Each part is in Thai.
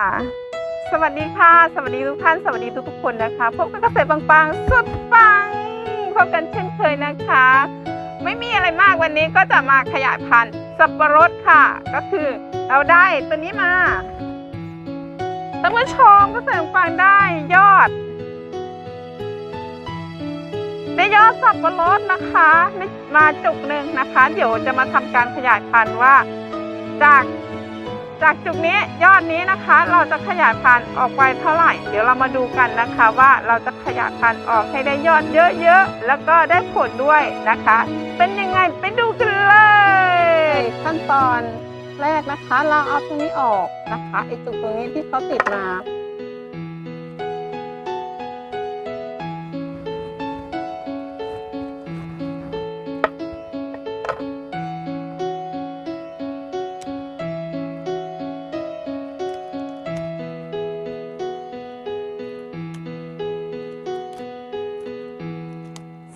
ค่ะ สวัสดีค่ะ สวัสดีทุกท่าน สวัสดีทุกๆคนนะคะ พบกับเกษตรปังๆ สุดปัง พบกันเช่นเคยนะคะ ไม่มีอะไรมากวันนี้ก็จะมาขยายพันธุ์สับปะรดค่ะ ก็คือเราได้ตัวนี้มาท่านผู้ชมเกษตรปังได้ยอด ได้ยอดสับปะรดนะคะมาจุกหนึ่งนะคะ เดี๋ยวจะมาทำการขยายพันธุ์ว่าจาก จากจุดนี้ยอดนี้นะคะ เราจะขยายพันธุ์ออกไปเท่าไหร่ เดี๋ยวเรามาดูกันนะคะว่าเราจะขยายพันธุ์ออกให้ได้ยอดเยอะๆ แล้วก็ได้ผลด้วยนะคะ เป็นยังไงไปดูกันเลย ขั้นตอนแรกนะคะ เราเอาตรงนี้ออกนะคะไอจุดตรงนี้ที่เขาติดมา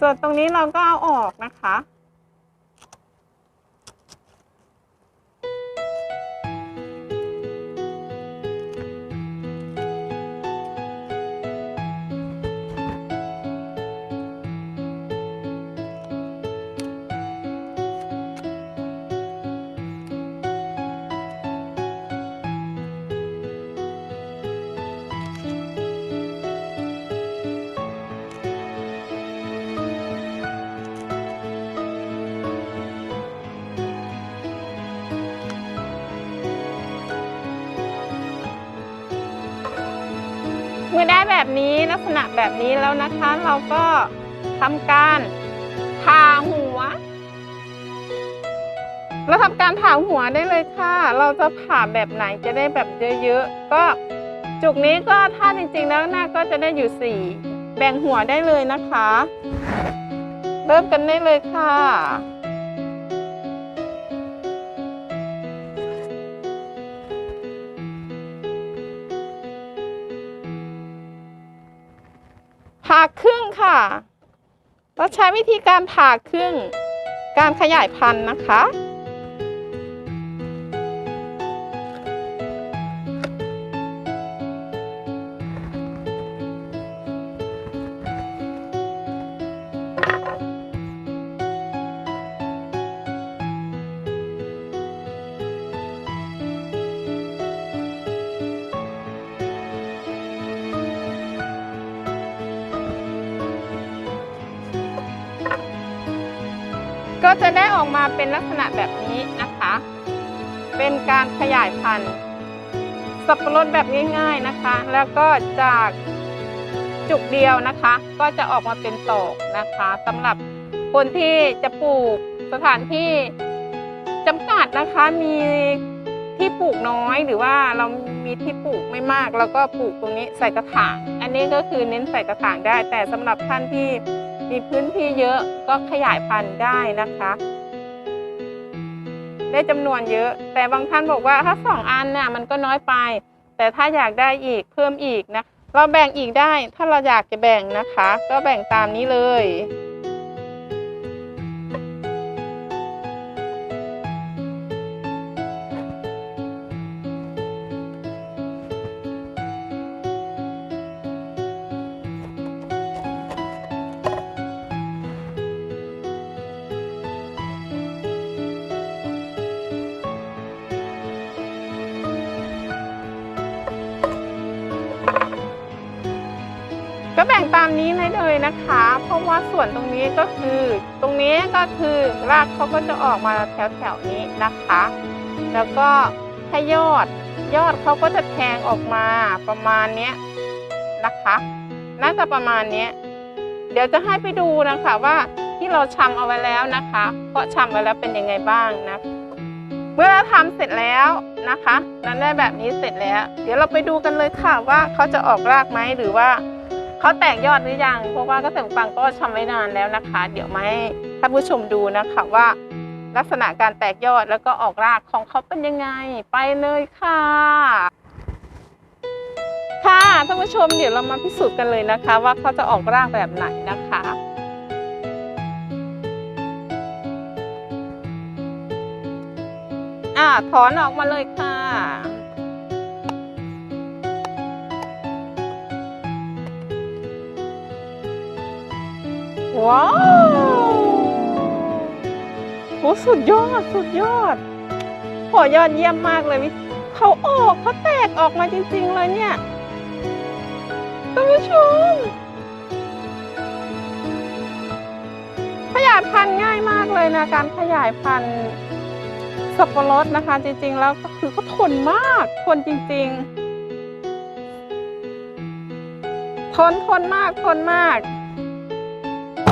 ส่วนตรงนี้เราก็เอาออกนะคะ ได้แบบนี้ลักษณะแบบนี้แล้วนะคะ เราก็ทำการผ่าหัว เราทำการผ่าหัวได้เลยค่ะ เราจะผ่าแบบไหนจะได้แบบเยอะๆ ก็จุกนี้ก็ถ้าจริงๆแล้วหน้าก็จะได้อยู่สี่แบ่งหัวได้เลยนะคะ เริ่มกันได้เลยค่ะ ค่ะ เราใช้วิธีการผ่าครึ่ง การขยายพันธุ์นะคะ ก็จะได้ออกมาเป็นลักษณะแบบนี้นะคะ เป็นการขยายพันธุ์ สับปะรดแบบง่ายๆนะคะ แล้วก็จากจุกเดียวนะคะ ก็จะออกมาเป็นตอกนะคะสำหรับคนที่จะปลูกสถานที่จำกัดนะคะมีที่ปลูกน้อยหรือว่าเรามีที่ปลูกไม่มาก แล้วก็ปลูกตรงนี้ใส่กระถาง อันนี้ก็คือเน้นใส่กระถางได้ แต่สำหรับท่านที่ มีพื้นที่เยอะก็ขยายพันธุ์ได้นะคะ ได้จำนวนเยอะ แต่บางท่านบอกว่าถ้าสองอันเนี่ยมันก็น้อยไป แต่ถ้าอยากได้อีกเพิ่มอีกนะเราแบ่งอีกได้ถ้าเราอยากจะแบ่งนะคะ ก็แบ่งตามนี้เลยามนี้เลยเลยนะคะ เพราะว่าส่วนตรงนี้ก็คือ ตรงนี้ก็คือรากเขาก็จะออกมาแถวแถวๆนี้นะคะ แล้วก็ถ้ายอดยอดเขาก็จะแทงออกมาประมาณเนี้ยนะคะน่าจะประมาณเนี้ยเดี๋ยวจะให้ไปดูนะคะว่าที่เราชำเอาไว้แล้วนะคะเพราะชำไว้แล้วเป็นยังไงบ้างนะเมื่อเราทำเสร็จแล้วนะคะนั้นได้แบบนี้เสร็จแล้ว เดี๋ยวเราไปดูกันเลยค่ะว่าเขาจะออกรากไหมหรือว่า เขาแตกยอดหรือยังเพราะว่าเกษตรฟังก็ทำไว้นานแล้วนะคะ เดี๋ยวมาให้ท่านผู้ชมดูนะคะว่า ลักษณะการแตกยอดแล้วก็ออกรากของเขาเป็นยังไง ไปเลยค่ะ ค่ะท่านผู้ชมเดี๋ยวเรามาพิสูจน์กันเลยนะคะ ว่าเขาจะออกรากแบบไหนนะคะอ่าถอนออกมาเลยค่ะ ว้าวโอ้สุดยอด สุดยอดโหยอดเยี่ยมมากเลยวิเขาออกเขาแตกออกมาจริง ๆ เลยเนี่ยท่านผู้ชมขยายพันธุ์ง่ายมากเลยนะการขยายพันธุ์สับปะรดนะคะ จริง ๆ แล้วก็คือเขาทนมากทนจริง ๆ ทนทนมากทนมาก ท่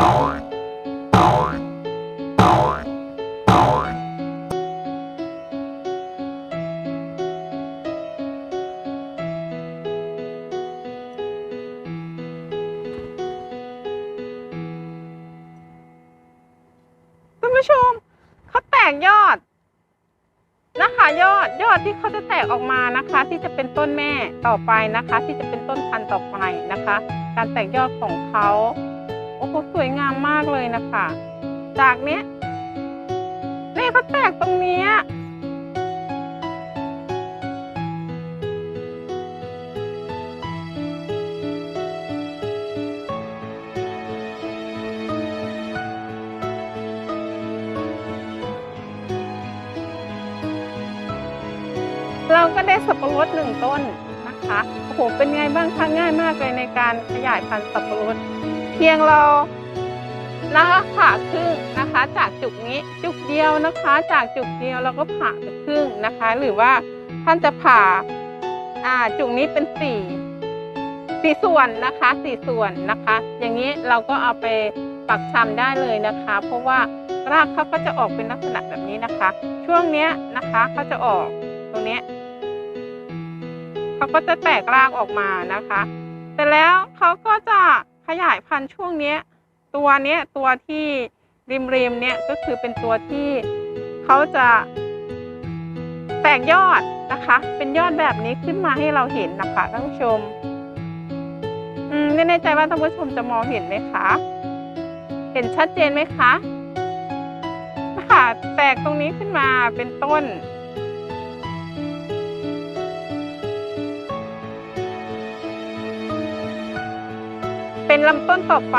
านผู้ชมเขาแตกยอดนะคะ ยอดยอดที่เขาจะแตกออกมานะคะ ที่จะเป็นต้นแม่ต่อไปนะคะ ที่จะเป็นต้นพันธุ์ต่อไปนะคะ การแตกยอดของเขา โอ้โหสวยงามมากเลยนะคะ จากเนี้ยนี่เขาแตกตรงนี้เราก็ได้สับปะรดหนึ่งต้นนะคะ โอ้โห เป็นไงบ้างคะ ง่ายมากเลยในการขยายพันธุ์สับปะรด พียงเรานะคะผ่าครึ่งนะคะ จากจุกนี้จุกเดียวนะคะ จากจุกเดียวเราก็ผ่าครึ่งนะคะ หรือว่าท่านจะผ่าอ่าจุกนี้เป็นสี่สี่ส่วนนะคะสี่ส่วนนะคะ อย่างนี้เราก็เอาไปปักชำได้เลยนะคะ เพราะว่ารากเขาก็จะออกเป็นลักษณะแบบนี้นะคะ ช่วงเนี้ยนะคะเขาจะออกตรงเนี้ยเขาก็จะแตกรากออกมานะคะ แต่แล้วเขาก็จะ ยายพันธุ์ช่วงนี้ตัวเนี้ยตัวที่ริมริมๆเนี่ยก็คือเป็นตัวที่เขาจะแตกยอดนะคะ เป็นยอดแบบนี้ขึ้นมาให้เราเห็นนะคะท่านผู้ชม อืมไม่แน่ใจว่าท่านผู้ชมจะมองเห็นไหมคะ เห็นชัดเจนไหมคะนะคะแตกตรงนี้ขึ้นมาเป็นต้น เป็นลำต้นต่อไป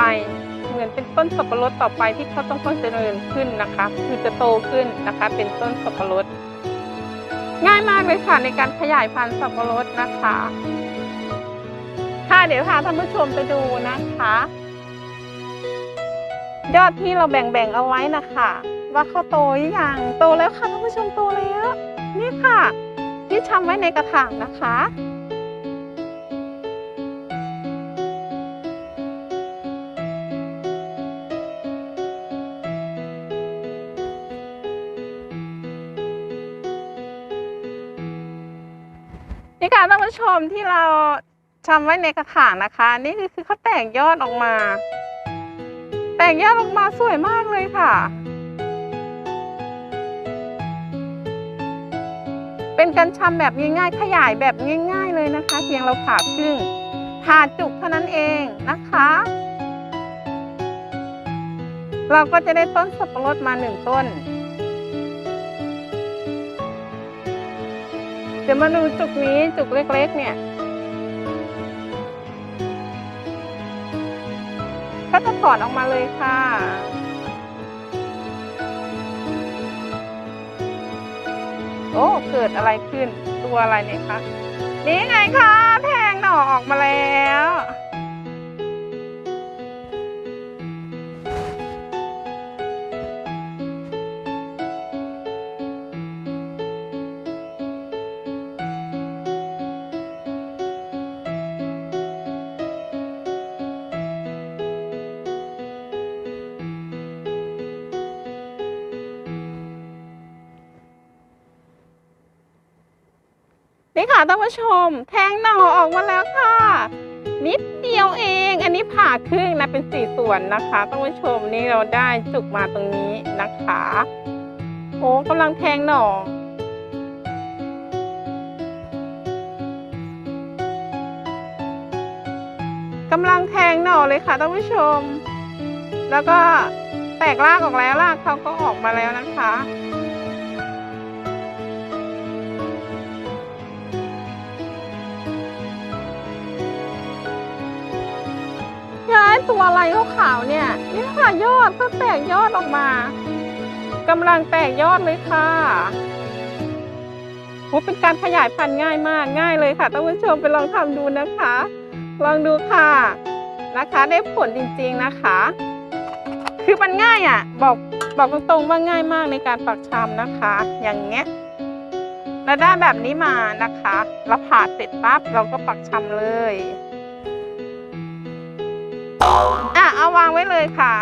เหมือนเป็นต้นสับปะรดต่อไปที่เขาต้องค่อยเจริญขึ้นนะคะ คือจะโตขึ้นนะคะ เป็นต้นสับปะรด ง่ายมากเลยค่ะในการขยายพันธุ์สับปะรดนะคะ ค่ะเดี๋ยวพาท่านผู้ชมไปดูนะคะ ยอดที่เราแบ่งๆเอาไว้นะคะว่าเขาโตหรือยังโตแล้วค่ะท่านผู้ชมโตแล้ว นี่ค่ะ ที่ชำไว้ในกระถางนะคะ นี่ค่ะท่านผู้ชมที่เราชำไว้ในกระถางนะคะ นี่คือเขาแตกยอดออกมา แตกยอดออกมาสวยมากเลยค่ะ เป็นการชำแบบง่ายๆ ขยายแบบง่าย ๆ เลยนะคะ เพียงเราผ่าครึ่งผ่าจุกเท่านั้นเองนะคะ เราก็จะได้ต้นสับปะรดมาหนึ่งต้น เดี๋ยวมาดูจุกนี้จุกเล็กๆ เนี่ย ก็จะถอดออกมาเลยค่ะ โอ้ เกิดอะไรขึ้นตัวอะไรเนี่ยคะ นี่ไงคะแทงหน่อออกมาแล้ว นี่ค่ะท่านผู้ชม แทงหน่อออกมาแล้วค่ะ นิดเดียวเอง อันนี้ผ่าครึ่งนะเป็นสี่ส่วนนะคะท่านผู้ชมนี่เราได้จุกมาตรงนี้นะคะโอ้กำลังแทงหน่อกำลังแทงหน่อเลยค่ะท่านผู้ชม แล้วก็แตกรากออกแล้วรากเขาก็ออกมาแล้วนะคะ ตัวอะไรขาวๆเนี่ยนี่ค่ะยอดก็แตกยอดออกมากำลังแตกยอดเลยค่ะโอเป็นการขยายพันธุ์ง่ายมากง่ายเลยค่ะท่านผู้ชมไปลองทำดูนะคะ ลองดูค่ะนะคะ ได้ผลจริงๆนะคะ คือมันง่ายอะ บอกบอกตรงๆว่าง่ายมากในการปักชำนะคะ อย่างเงี้ยเราได้แบบนี้มานะคะ เราผ่าเสร็จปั๊บเราก็ปักชำเลย อะเอาวางไว้เลยค่ะ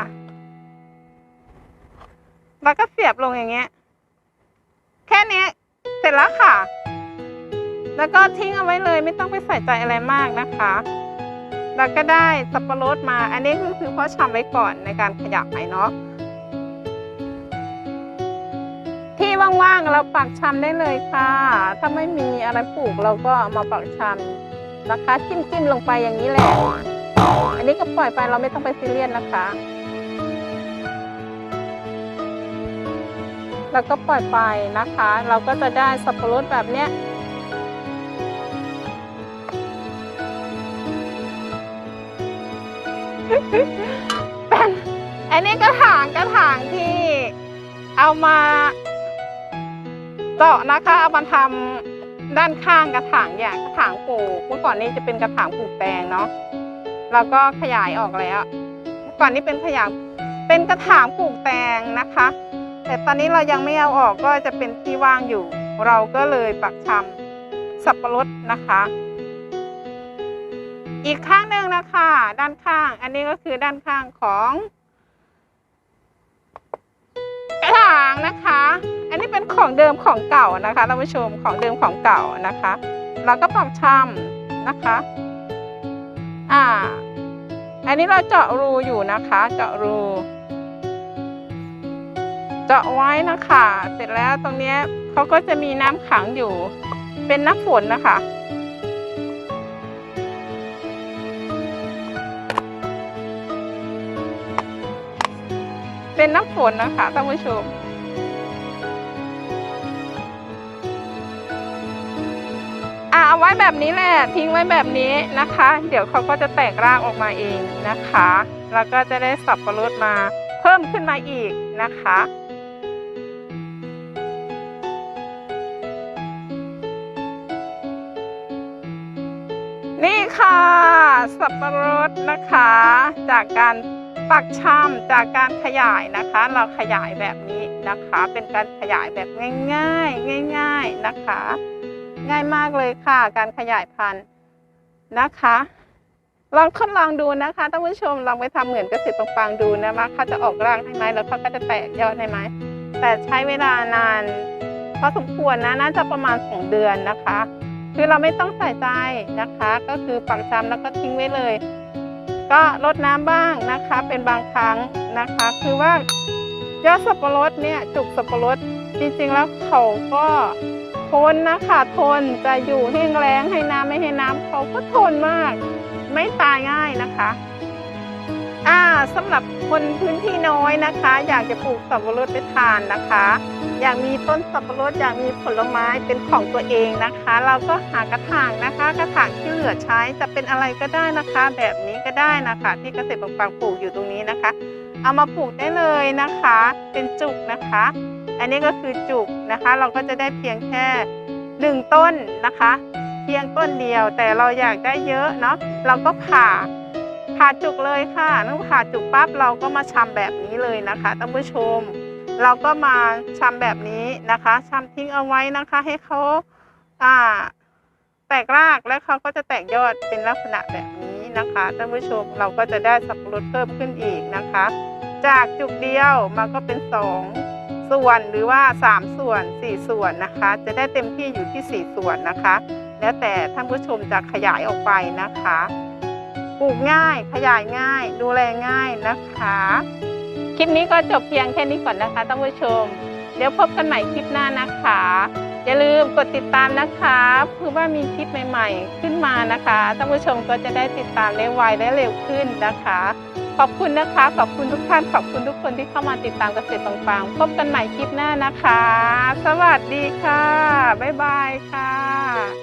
แล้วก็เสียบลงอย่างเงี้ย แค่นี้เสร็จแล้วค่ะ แล้วก็ทิ้งเอาไว้เลยไม่ต้องไปใส่ใจอะไรมากนะคะ แล้วก็ได้สับปะรดมา อันนี้ก็คือเพาะชำไว้ก่อนในการขยับไหเนาะ ที่ว่างๆเราปักชำได้เลยค่ะ ถ้าไม่มีอะไรปลูกเราก็มาปักชำนะคะจิ้มๆลงไปอย่างนี้แหละ อันนี้ก็ปล่อยไปเราไม่ต้องไปซีเรียสนะคะ แล้วก็ปล่อยไปนะคะ เราก็จะได้สับปะรดแบบเนี้ยเป็นอันนี้กระถางกระถางที่เอามาเจาะนะคะ เอามาทำด้านข้างกระถางอย่างกระถางปลูกเมื่อก่อนนี้จะเป็นกระถางปลูกแตงเนาะ แล้วก็ขยายออกแล้ว ก่อนนี้เป็นขยางเป็นกระถางปลูกแตงนะคะ แต่ตอนนี้เรายังไม่เอาออกก็จะเป็นที่ว่างอยู่ เราก็เลยปักชำสับปะรดนะคะ อีกข้างหนึ่งนะคะ ด้านข้าง อันนี้ก็คือด้านข้างของกระถางนะคะ อันนี้เป็นของเดิมของเก่านะคะท่านผู้ชมของเดิมของเก่านะคะ เราก็ปักชำนะคะ อ่า อันนี้เราเจาะรูอยู่นะคะ เจาะรู เจาะไว้นะคะ เสร็จแล้วตรงเนี้ยเขาก็จะมีน้ำขังอยู่ เป็นน้ำฝนนะคะเป็นน้ำฝนนะคะท่านผู้ชม เอาไว้แบบนี้แหละทิ้งไว้แบบนี้นะคะ เดี๋ยวเขาก็จะแตกรากออกมาเองนะคะ แล้วก็จะได้สับปะรดมาเพิ่มขึ้นมาอีกนะคะนี่ค่ะ สับปะรดนะคะ จากการปักช่ำจากการขยายนะคะ เราขยายแบบนี้นะคะ เป็นการขยายแบบง่าย ๆ ง่าย ๆนะคะ ง่ายมากเลยค่ะ การขยายพันธุ์นะคะ ลองทดลองดูนะคะท่านผู้ชมลองไปทำเหมือนเกษตรปังๆดูนะว่าเขาจะออกรากให้ไหมแล้วเขาก็จะแตกยอดให้ไหมแต่ใช้เวลานานพอสมควรนะน่าจะประมาณสองเดือนนะคะ คือเราไม่ต้องใส่ใจนะคะ ก็คือปักชำแล้วก็ทิ้งไว้เลย ก็รดน้ำบ้างนะคะ เป็นบางครั้งนะคะ คือว่ายอดสับปะรดเนี่ยจุกสับปะรดจริงๆแล้วเขาก็ นนะคะทนจะอยู่แห้งแล้งให้น้ำไม่ให้น้ำเขาก็ทนมาก ไม่ตายง่ายนะคะอ่าสำหรับคนพื้นที่น้อยนะคะ อยากจะปลูกสับปะรดไปทานนะคะ อยากมีต้นสับปะรดอยากมีผลไม้เป็นของตัวเองนะคะ เราก็หากระถางนะคะ กระถางที่เหลือใช้จะเป็นอะไรก็ได้นะคะ แบบนี้ก็ได้นะคะ ที่เกษตรบางปลูกอยู่ตรงนี้นะคะ เอามาปลูกได้เลยนะคะ เป็นจุกนะคะ อันนี้ก็คือจุกนะคะ เราก็จะได้เพียงแค่หนึ่งต้นนะคะ เพียงต้นเดียวแต่เราอยากได้เยอะเนาะเราก็ผ่าผ่าจุกเลยค่ะนั่นผ่าจุกปั๊บเราก็มาชำแบบนี้เลยนะคะท่านผู้ชม เราก็มาชำแบบนี้นะคะชำทิ้งเอาไว้นะคะ ให้เขาอ่าแตกรากแล้วเขาก็จะแตกยอดเป็นลักษณะแบบนี้นะคะท่านผู้ชมเราก็จะได้สับปะรดเพิ่มขึ้นอีกนะคะ จากจุกเดียวมันก็เป็นสอง ส่วนหรือว่าสามส่วนสี่ส่วนนะคะ จะได้เต็มที่อยู่ที่สี่ส่วนนะคะ แล้วแต่ท่านผู้ชมจะขยายออกไปนะคะปลูกง่ายขยายง่าย ดูแลง่ายนะคะ คลิปนี้ก็จบเพียงแค่นี้ก่อนนะคะท่านผู้ชม เดี๋ยวพบกันใหม่คลิปหน้านะคะ อย่าลืมกดติดตามนะคะเพื่อว่ามีคลิปใหม่ ๆ ขึ้นมานะคะท่านผู้ชมก็จะได้ติดตามได้ไวและเร็วขึ้นนะคะ ขอบคุณนะคะ ขอบคุณทุกท่าน ขอบคุณทุกคนที่เข้ามาติดตามเกษตรปางๆพบกันใหม่คลิปหน้านะคะ สวัสดีค่ะ บ๊ายบายค่ะ